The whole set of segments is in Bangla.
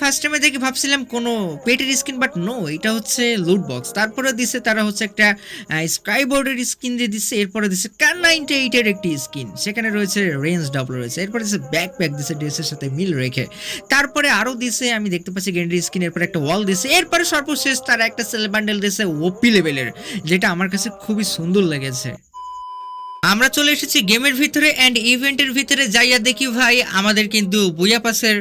ফার্স্ট টাইমে দেখে ভাবছিলাম কোনো পেটের স্কিন বাট নো এটা হচ্ছে লুট বক্স তারপরে দিছে, তারা হচ্ছে একটা স্কাই বোর্ডের স্কিন দিয়ে দিচ্ছে এরপরে দিচ্ছে কার নাইনটি এইটের একটি স্কিন সেখানে রয়েছে রেঞ্জ ডাবল রয়েছে। এরপরে দিচ্ছে ব্যাক প্যাক দিচ্ছে ড্রেসের সাথে মিল রেখে। তারপরে আরও দিছে, আমি দেখতে পাচ্ছি গেন্ডি স্কিন এরপরে একটা ওয়াল দিছে। এরপরে সর্বশেষ তারা একটা সেল বান্ডেল দিছে ওপি লেভেলের যেটা আমার কাছে খুবই সুন্দর লেগেছে। আমরা চলে এসেছি গেমের ভিতরে অ্যান্ড ইভেন্টের ভিতরে। যাইয়া দেখি ভাই, আমাদের কিন্তু বুয়া পাসের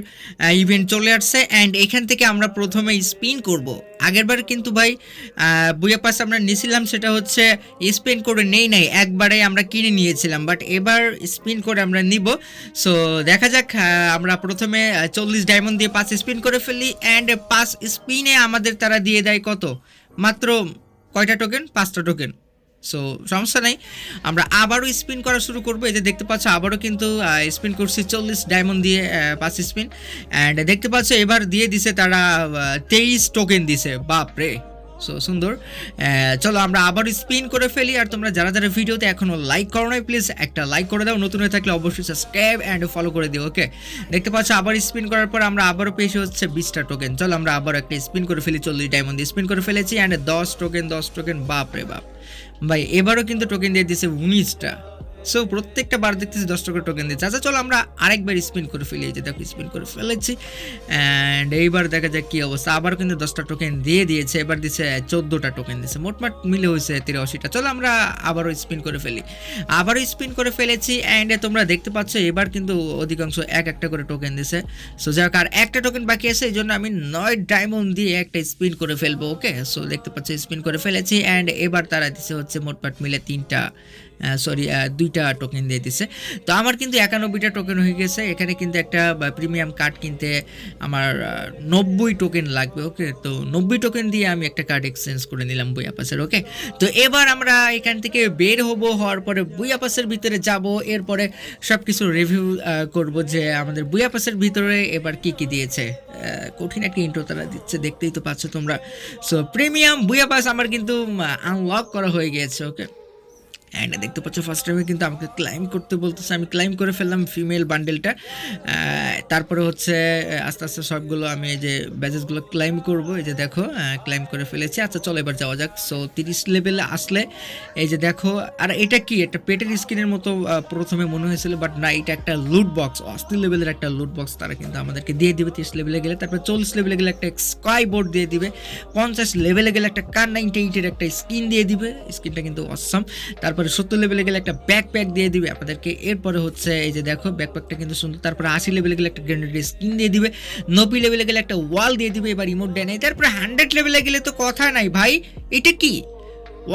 ইভেন্ট চলে আসছে অ্যান্ড এখান থেকে আমরা প্রথমে স্পিন করব। আগেরবার কিন্তু ভাই বুয়া পাস আমরা নিয়েছিলাম, সেটা হচ্ছে স্পিন করে নেই নাই একবারে আমরা কিনে নিয়েছিলাম বাট এবার স্পিন করে আমরা নিব। সো দেখা যাক আমরা প্রথমে চল্লিশ ডায়মন্ড দিয়ে পাঁচ স্পিন করে ফেলি অ্যান্ড পাঁচ স্পিনে আমাদের তারা দিয়ে দেয় কত? মাত্র কয়টা টোকেন পাঁচটা টোকেন সো সমস্যা নেই। আমরা আবারও স্পিন করা শুরু করব। এই যে দেখতে পাচ্ছ, আবারও কিন্তু স্পিন করছি। চল্লিশ ডায়মন্ড দিয়ে পাঁচ স্পিন অ্যান্ড দেখতে পাচ্ছ, এবার দিয়ে দিছে তারা তেইশ টোকেন দিছে। বাপ রে সো সুন্দর। চলো আমরা আবার স্পিন করে ফেলি। আর তোমরা যারা যারা ভিডিওতে এখনও লাইক করো নাই প্লিজ একটা লাইক করে দাও। নতুন হয়ে থাকলে অবশ্যই সাবস্ক্রাইব অ্যান্ড ফলো করে দিও ওকে দেখতে পাচ্ছ, আবার স্পিন করার পর আমরা আবারও পেয়েছি হচ্ছে বিশটা টোকেন চলো আমরা আবার একটা স্পিন করে ফেলি, চল্লিশ ডায়মন্ড স্পিন করে ফেলেছি। অ্যান্ড দশ টোকেন দশ টোকেন বাপ রে বাপ। ভাই, এবারও কিন্তু টোকেন দিয়ে দিয়েছে উনিশটা। সো প্রত্যেকটা বার দেখতেছি দশ টাকা টোকেন দিচ্ছে। আচ্ছা চলো আমরা আরেকবার স্পিন করে ফেলি। এই যে দেখো স্পিন করে ফেলেছি। অ্যান্ড এইবার দেখা যাক কী অবস্থা। আবার কিন্তু দশটা টোকেন দিয়ে দিয়েছে। এবার দিচ্ছে চোদ্দোটা টোকেন দিচ্ছে মোটমাট মিলে হয়েছে তিরাশিটা চলো আমরা আবারও স্পিন করে ফেলি। আবারও স্পিন করে ফেলেছি। অ্যান্ড তোমরা দেখতে পাচ্ছ, এবার কিন্তু অধিকাংশ এক একটা করে টোকেন দিছে। সো যাক, আর একটা টোকেন বাকি আছে। এই জন্য আমি নয় ডায়মন্ড দিয়ে একটা স্পিন করে ফেলব ওকে সো দেখতে পাচ্ছ স্পিন করে ফেলেছি। অ্যান্ড এবার তারা দিছে হচ্ছে মোটমাট মিলে তিনটা সরি দুইটা টোকেন দিয়ে দিছে। তো আমার কিন্তু একানব্বইটা টোকেন হয়ে গেছে। এখানে কিন্তু একটা প্রিমিয়াম কার্ড কিনতে আমার নব্বই টোকেন লাগবে ওকে তো নব্বই টোকেন দিয়ে আমি একটা কার্ড এক্সচেঞ্জ করে নিলাম বই আপাসের ওকে তো এবার আমরা এখান থেকে বের হব, হওয়ার পরে বই আপাসের ভিতরে যাব। এরপরে সব কিছু রিভিউ করব যে আমাদের বই আপাসের ভিতরে এবার কি কি দিয়েছে। কঠিন একটা ইন্ট্রো তারা দিচ্ছে, দেখতেই তো পাচ্ছ তোমরা। সো প্রিমিয়াম বুয়া পাস আমার কিন্তু আনলক করা হয়ে গিয়েছে ওকে অ্যান্ড দেখতে পাচ্ছ ফার্স্ট টাইমে কিন্তু আমাকে ক্লাইম করতে বলতেছে। আমি ক্লাইম করে ফেললাম ফিমেল বান্ডেলটা তারপরে হচ্ছে, আস্তে আস্তে সবগুলো আমি এই যে ব্যাজেসগুলো ক্লাইম করব। এই যে দেখো ক্লাইম করে ফেলেছি। আচ্ছা চলো এবার যাওয়া যাক। সো তিরিশ লেভেলে আসলে, এই যে দেখো, আর এটা কি? একটা পেটের স্ক্রিনের মতো প্রথমে মনে হয়েছিল বাট না, এটা একটা লুট বক্স অস্থির লেভেলের একটা লুট বক্স তারা কিন্তু আমাদেরকে দিয়ে দিবে। তিরিশ লেভেলে গেলে, তারপরে চল্লিশ লেভেলে গেলে একটা স্কাই বোর্ড দিয়ে দিবে। পঞ্চাশ লেভেলে গেলে একটা কার নাইনটি এইটের একটা স্কিন দিয়ে দিবে। স্কিনটা কিন্তু অসম তারপরে সত্তর লেভেলে গেলে একটা ব্যাকপ্যাক দিয়ে দিবে আপনাদেরকে। এরপরে হচ্ছে এই যে দেখো ব্যাকপ্যাকটা কিন্তু সুন্দর। তারপরে আশি লেভেলে গেলে একটা গ্রেনেডের স্কিন দিয়ে দিবে। নব্বই লেভেলে গেলে একটা ওয়াল দিয়ে দিবে, এবার ইমোট দেয় নাই। তারপরে হান্ড্রেড লেভেলে গেলে তো কথা নাই ভাই। এটা কি?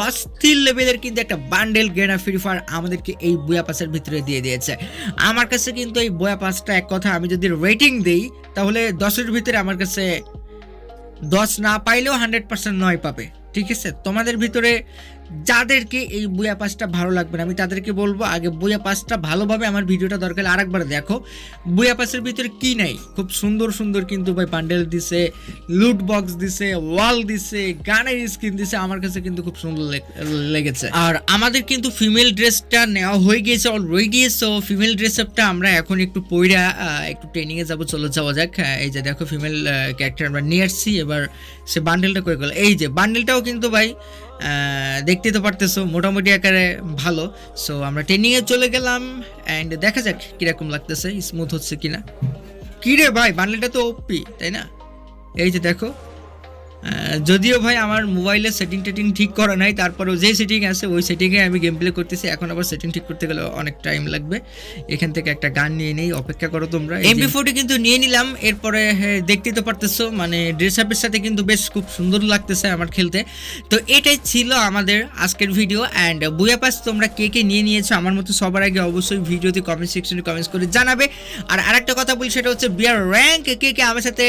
অস্থির লেভেলের কিন্তু একটা বান্ডেল গেনা ফ্রি ফায়ার আমাদেরকে এই বয়া পাসের ভিতরে দিয়ে দিয়েছে। আমার কাছে কিন্তু এই বয়া পাসটা এক কথা, আমি যদি রেটিং দিই, তাহলে দশের ভিতরে আমার কাছে দশ না পাইলেও হান্ড্রেড পার্সেন্ট নয় পাবে। ঠিক আছে? তোমাদের ভিতরে যাদেরকে এই বইয়া পাসটা ভালো লাগবে না আমি তাদেরকে বলব আগে বইয়া পাসটা ভালোভাবে আমার ভিডিওটা দরকার আরেকবার দেখো। বইয়া পাসের ভিতরে কি নাই? খুব সুন্দর সুন্দর কিন্তু ভাই বান্ডেল দিছে লুট বক্স দিছে ওয়াল দিছে গানের স্ক্রিন দিছে আমার কাছে কিন্তু খুব সুন্দর লেগ- লেগেছে। আর আমাদের কিন্তু ফিমেল ড্রেসটা নেওয়া হয়ে গিয়েছে অলরেডি সো ফিমেল ড্রেস আপটা আমরা এখন একটু পইরা একটু ট্রেনিং এ যাব চলে যাওয়া যাক। হ্যাঁ, এই যে দেখো ফিমেল ক্যারেক্টার আমরা নিয়ে আসছি এবার সে বান্ডেলটা করে গেল। এই যে বান্ডেলটাও কিন্তু ভাই দেখতে তো পারতেছো, মোটামুটি আকারে ভালো। সো আমরা ট্রেনিংয়ে চলে গেলাম অ্যান্ড দেখা যাক কীরকম লাগতেছে স্মুথ হচ্ছে কিনা। কি রে ভাই বান্ডেলটা তো ওপি তাই না? এই যে দেখো যদিও ভাই আমার মোবাইলে সেটিং টেটিং ঠিক করা নাই, তারপরেও যে সেটিং আছে, ওই সেটিংয়ে আমি গেম প্লে করতেছি। এখন আবার সেটিং ঠিক করতে গেলে অনেক টাইম লাগবে। এখান থেকে একটা গান নিয়ে নেই, অপেক্ষা করো তোমরা। এমবি ফোরটি কিন্তু নিয়ে নিলাম, এরপরে দেখতেই তো পারতেছো মানে ড্রেস আপের সাথে কিন্তু বেশ খুব সুন্দর লাগতেছে আমার খেলতে। তো এটাই ছিল আমাদের আজকের ভিডিও অ্যান্ড বুয়া পাস, তোমরা কে কে নিয়ে নিয়েছো আমার মতো সবার আগে অবশ্যই ভিডিওতে কমেন্ট সেকশনে কমেন্টস করে জানাবে। আর আরেকটা কথা বলি, সেটা হচ্ছে বিয়ার র্যাঙ্ক কে কে আমার সাথে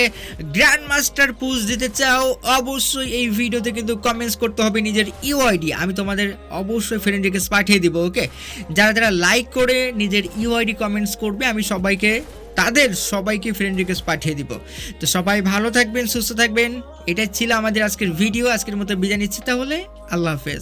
গ্র্যান্ড মাস্টার পুজ দিতে চাও অবশ্যই এই ভিডিওতে কিন্তু কমেন্টস করতে হবে নিজের ইউআইডি আমি তোমাদের অবশ্যই ফ্রেন্ড রিকোয়েস্ট পাঠিয়ে দিব ওকে যারা যারা লাইক করে নিজের ইউআইডি কমেন্টস করবে, আমি সবাইকে, তাদের সবাইকে ফ্রেন্ড রিকোয়েস্ট পাঠিয়ে দিব। তো সবাই ভালো থাকবেন, সুস্থ থাকবেন। এটাই ছিল আমাদের আজকের ভিডিও আজকের মতো বিদায় নিচ্ছি, তাহলে আল্লাহ হাফেজ।